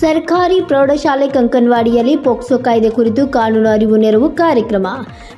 ಸರ್ಕಾರಿ ಪ್ರೌಢಶಾಲೆ ಕಂಕನವಾಡಿಯಲ್ಲಿ ಪೋಕ್ಸೋ ಕಾಯ್ದೆ ಕುರಿತು ಕಾನೂನು ಅರಿವು ನೆರವು ಕಾರ್ಯಕ್ರಮ.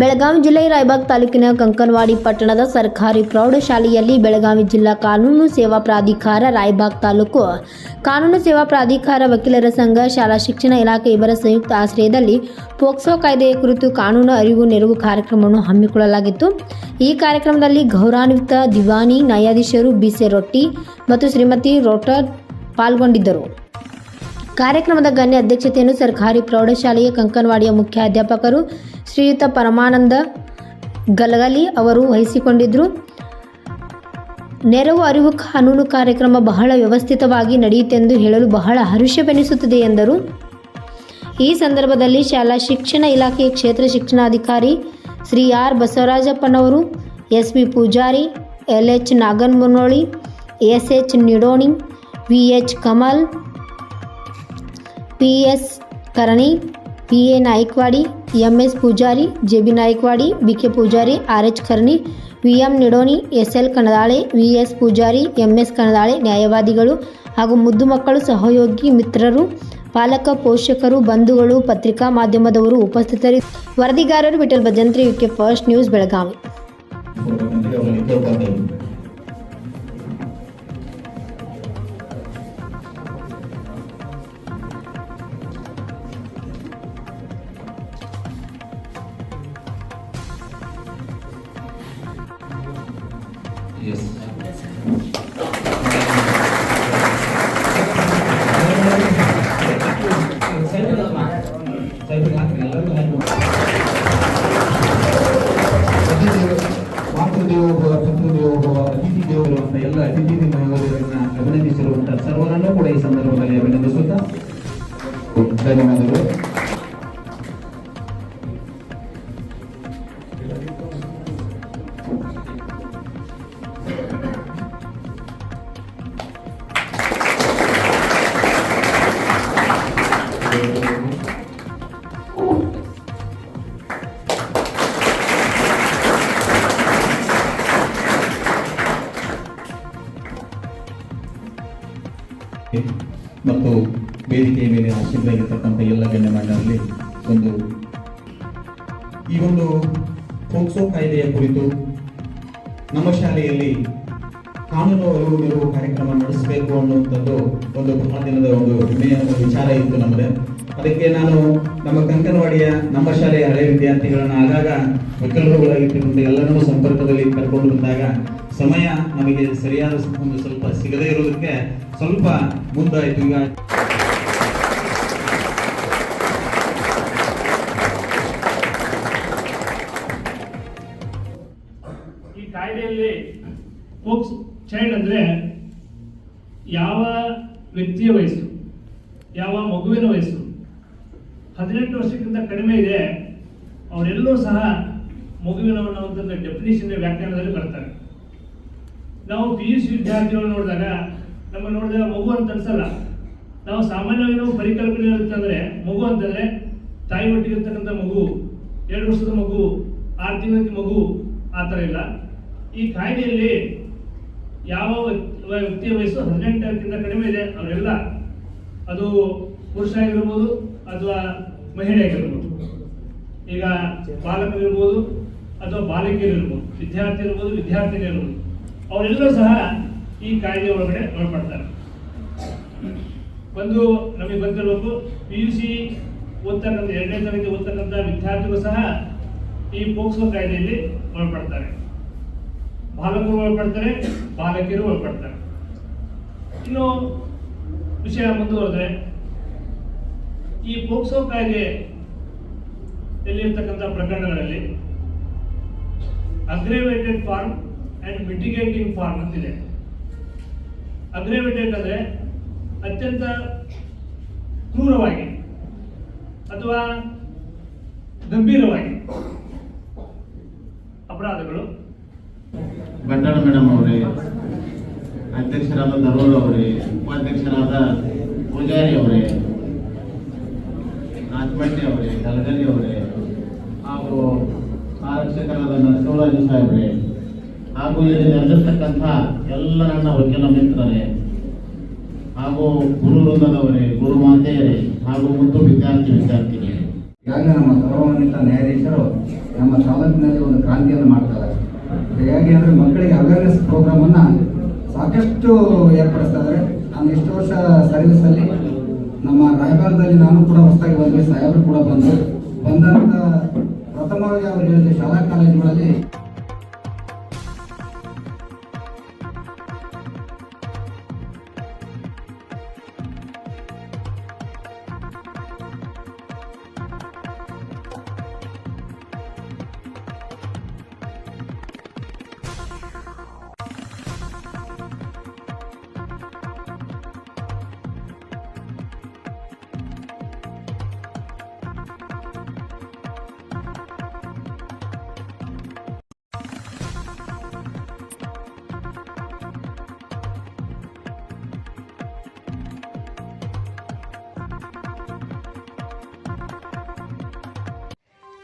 ಬೆಳಗಾವಿ ಜಿಲ್ಲೆ ರಾಯಬಾಗ್ ತಾಲೂಕಿನ ಕಂಕನವಾಡಿ ಪಟ್ಟಣದ ಸರ್ಕಾರಿ ಪ್ರೌಢಶಾಲೆಯಲ್ಲಿ ಬೆಳಗಾವಿ ಜಿಲ್ಲಾ ಕಾನೂನು ಸೇವಾ ಪ್ರಾಧಿಕಾರ ರಾಯಬಾಗ್ ತಾಲೂಕು ಕಾನೂನು ಸೇವಾ ಪ್ರಾಧಿಕಾರ ವಕೀಲರ ಸಂಘ, ಶಾಲಾ ಶಿಕ್ಷಣ ಇಲಾಖೆ ಇವರ ಸಂಯುಕ್ತ ಆಶ್ರಯದಲ್ಲಿ ಪೋಕ್ಸೋ ಕಾಯ್ದೆಯ ಕುರಿತು ಕಾನೂನು ಅರಿವು ನೆರವು ಕಾರ್ಯಕ್ರಮವನ್ನು ಹಮ್ಮಿಕೊಳ್ಳಲಾಗಿತ್ತು. ಈ ಕಾರ್ಯಕ್ರಮದಲ್ಲಿ ಗೌರವಾನ್ವಿತ ದಿವಾನಿ, ನ್ಯಾಯಾಧೀಶರು ಬಿಸೆ ರೊಟ್ಟಿ ಮತ್ತು ಶ್ರೀಮತಿ ರೋಟರ್ ಪಾಲ್ಗೊಂಡಿದ್ದರು. ಕಾರ್ಯಕ್ರಮದ ಗಣ್ಯ ಅಧ್ಯಕ್ಷತೆಯನ್ನು ಸರ್ಕಾರಿ ಪ್ರೌಢಶಾಲೆಯ ಕಂಕನವಾಡಿಯ ಮುಖ್ಯಾಧ್ಯಾಪಕರು ಶ್ರೀಯುತ ಪರಮಾನಂದ ಗಲಗಲಿ ಅವರು ವಹಿಸಿಕೊಂಡಿದ್ದರು ನೆರವು, ಅರಿವು, ಕಾನೂನು ಕಾರ್ಯಕ್ರಮ ಬಹಳ ವ್ಯವಸ್ಥಿತವಾಗಿ ನಡೆಯಿತೆಂದು ಹೇಳಲು ಬಹಳ ಹರುಷವೆನಿಸುತ್ತದೆ ಎಂದರು. ಈ ಸಂದರ್ಭದಲ್ಲಿ ಶಾಲಾ ಶಿಕ್ಷಣ ಇಲಾಖೆಯ ಕ್ಷೇತ್ರ ಶಿಕ್ಷಣಾಧಿಕಾರಿ Shri R ಬಸವರಾಜಪ್ಪನವರು S B Pujari L H Naganmunnoli S H Nidoni V H Kamal Naikwadi, M S Pujari B Naikwadi, B K Pujari, R H Karni, V M Nidoni, S L Kanadale, V S Pujari, M S Kanadale ನ್ಯಾಯವಾದಿಗಳು ಹಾಗೂ ಮುದ್ದು ಮಕ್ಕಳು ಸಹಯೋಗಿ ಮಿತ್ರರು, ಪಾಲಕ ಪೋಷಕರು, ಬಂಧುಗಳು, ಪತ್ರಿಕಾ ಮಾಧ್ಯಮದವರು ಉಪಸ್ಥಿತರಿ ವರದಿಗಾರರು Vittal Bhajantri, UK first news Belagavi. ದೇವರು ಅಂತ ಎಲ್ಲ ಅತಿಥಿ ದೇವರನ್ನ ಅಭಿನಂದಿಸಿರುವಂತಹ ಸರ್ವರನ್ನು ಕೂಡ ಈ ಸಂದರ್ಭದಲ್ಲಿ ಆಶೀರ್ವಾಗಿರ್ತಕ್ಕಂಥ ಎಲ್ಲ ಗಣ್ಯಮಾನ್ಯರಲ್ಲಿ ಒಂದು ಈ ಒಂದು ಪೋಕ್ಸೋ ಕಾಯ್ದೆಯ ಕುರಿತು ನಮ್ಮ ಶಾಲೆಯಲ್ಲಿ ಕಾನೂನು ಅರಿವು ನೆರವು ಕಾರ್ಯಕ್ರಮ ನಡೆಸಬೇಕು ಅನ್ನುವಂಥದ್ದು ಒಂದು ಬಹಳ ದಿನದ ಒಂದು ಹೆಮ್ಮೆಯ ಒಂದು ವಿಚಾರ ಇತ್ತು ನಮ್ಮದೇ ಅದಕ್ಕೆ ನಾನು ನಮ್ಮ ಕಂಕನವಾಡಿಯ ನಮ್ಮ ಶಾಲೆಯ ಹಳೆಯ ವಿದ್ಯಾರ್ಥಿಗಳನ್ನ ಆಗಾಗ ವಕೀಲರುಗಳಾಗಿರ್ತಕ್ಕಂಥ ಎಲ್ಲರನ್ನೂ ಸಂಪರ್ಕದಲ್ಲಿ ಕರ್ಕೊಂಡು ಬಂದಾಗ ಸಮಯ ನಮಗೆ ಸರಿಯಾದ ಒಂದು ಸ್ವಲ್ಪ ಸಿಗದೇ ಇರೋದಕ್ಕೆ ಸ್ವಲ್ಪ ಮುಂದಾಯಿತು. ಈಗ ಫೋಕ್ಸ್ ಚೈಲ್ಡ್ ಅಂದರೆ ಯಾವ ವ್ಯಕ್ತಿಯ ವಯಸ್ಸು, ಯಾವ ಮಗುವಿನ ವಯಸ್ಸು, ಹದಿನೆಂಟು ವರ್ಷಕ್ಕಿಂತ ಕಡಿಮೆ ಇದೆ ಅವರೆಲ್ಲರೂ ಸಹ ಮಗುವಿನ ಡೆಫಿನಿಷನ್ ವ್ಯಾಖ್ಯಾನದಲ್ಲಿ ಬರ್ತಾರೆ ನಾವು ಪಿ ಯು ಸಿ ವಿದ್ಯಾರ್ಥಿಗಳು ನೋಡಿದಾಗ, ನಮ್ಮ ನೋಡಿದಾಗ ಮಗು ಅಂತ ಅನ್ಸಲ್ಲ. ನಾವು ಸಾಮಾನ್ಯವಾಗಿ ನಾವು ಪರಿಕಲ್ಪನೆ ಇರುತ್ತಂದ್ರೆ ಮಗು ಅಂತಂದ್ರೆ ತಾಯಿ ಒಟ್ಟಿಗೆ ಇರ್ತಕ್ಕಂಥ ಮಗು, ಎರಡು ವರ್ಷದ ಮಗು, ಆರು ತಿಂಗಳ ಮಗು, ಆ ಥರ ಇಲ್ಲ. ಈ ಕಾಯ್ದೆಯಲ್ಲಿ ಯಾವ ವ್ಯಕ್ತಿ- ವ್ಯಕ್ತಿಯ ವಯಸ್ಸು ಹದಿನೆಂಟಕ್ಕಿಂತ ಕಡಿಮೆ ಇದೆ ಅವರೆಲ್ಲ ಅದು ಪುರುಷ ಆಗಿರ್ಬೋದು ಅಥವಾ ಮಹಿಳೆ ಆಗಿರ್ಬೋದು. ಈಗ ಬಾಲಕರಿರ್ಬೋದು ಅಥವಾ ಬಾಲಕಿಯರಿರ್ಬೋದು ವಿದ್ಯಾರ್ಥಿ ಇರ್ಬೋದು ವಿದ್ಯಾರ್ಥಿನಿ ಇರ್ಬೋದು, ಅವರೆಲ್ಲರೂ ಸಹ ಈ ಕಾಯ್ದೆ ಒಳಗಡೆ ಒಳಪಡ್ತಾರೆ ಒಂದು ನಮಗೆ ಬಂದಿರಬೇಕು ಪಿ ಯು ಸಿ ಓದ್ತಕ್ಕಂಥ ಎರಡನೇ ತರಗತಿ ಓದ್ತಕ್ಕಂಥ ವಿದ್ಯಾರ್ಥಿಗಳು ಸಹ ಈ ಪೋಕ್ಸೋ ಕಾಯ್ದೆಯಲ್ಲಿ ಒಳಪಡ್ತಾರೆ ಬಾಲಕರು ಒಳಪಡ್ತಾರೆ, ಬಾಲಕಿಯರು ಒಳಪಡ್ತಾರೆ. ಇನ್ನು ವಿಷಯ ಮುಂದುವರೆದ್ರೆ, ಈ ಪೋಕ್ಸೋ ಕಾಯ್ದೆ ಎಲ್ಲಿರ್ತಕ್ಕಂಥ ಪ್ರಕರಣಗಳಲ್ಲಿ aggravated form and mitigating form ಅಂತಿದೆ. ಅಗ್ರೇವೇಟೆಡ್ ಅಂದರೆ ಅತ್ಯಂತ ಕ್ರೂರವಾಗಿ ಅಥವಾ ಗಂಭೀರವಾಗಿ ಅಪರಾಧಗಳು ಬಂಡಾಳ ಮೇಡಮ್ ಅವರೇ, ಅಧ್ಯಕ್ಷರಾದ ದರೋರ್ ಅವರೇ, ಉಪಾಧ್ಯಕ್ಷರಾದ ಪೂಜಾರಿ ಅವರೇ ನಾಚಮಟ್ಟಿ ಅವರೇ, ಗಲಗಲಿ ಅವರೇ, ಹಾಗೂ ಆರಕ್ಷಕರಾದ ನರಸಿಂಹರಾಜು ಸಾಹೇಬ್ರೆ, ಹಾಗೂ ಇಲ್ಲಿ ನೆರೆದಿರ್ತಕ್ಕಂಥ ಎಲ್ಲ ನನ್ನ ವಕೀಲ ಮಿತ್ರರೇ, ಹಾಗೂ ಗುರು ವೃಂದದವರೇ, ಗುರು ಮಾತೆಯರೇ, ಹಾಗೂ ಮುದ್ದು ವಿದ್ಯಾರ್ಥಿ ವಿದ್ಯಾರ್ಥಿಗಳೇ ಈಗಾಗಲೇ ನಮ್ಮ ಸರ್ವಾನ್ವಿತ ನ್ಯಾಯಾಧೀಶರು ನಮ್ಮ ತಾಲೂಕಿನಲ್ಲಿ ಒಂದು ಕ್ರಾಂತಿಯನ್ನು ಮಾಡ್ತಾರೆ ಹೇಗೆ ಅಂದರೆ ಮಕ್ಕಳಿಗೆ ಅವೇರ್ನೆಸ್ ಪ್ರೋಗ್ರಾಮನ್ನು ಸಾಕಷ್ಟು ಏರ್ಪಡಿಸ್ತಾ ಇದ್ದಾರೆ ನಾನು ಇಷ್ಟು ವರ್ಷ ಸರ್ವಿಸಲ್ಲಿ ನಮ್ಮ ರಾಯಭಾರದಲ್ಲಿ ನಾನು ಕೂಡ ಹೊಸದಾಗಿ ಬಂದ್ವಿ, ಸಾಹೇಬರು ಕೂಡ ಬಂದರು. ಬಂದಂಥ ಪ್ರಥಮವಾಗಿ ಅವರು ಹೇಳಿದೆ ಶಾಲಾ ಕಾಲೇಜುಗಳಲ್ಲಿ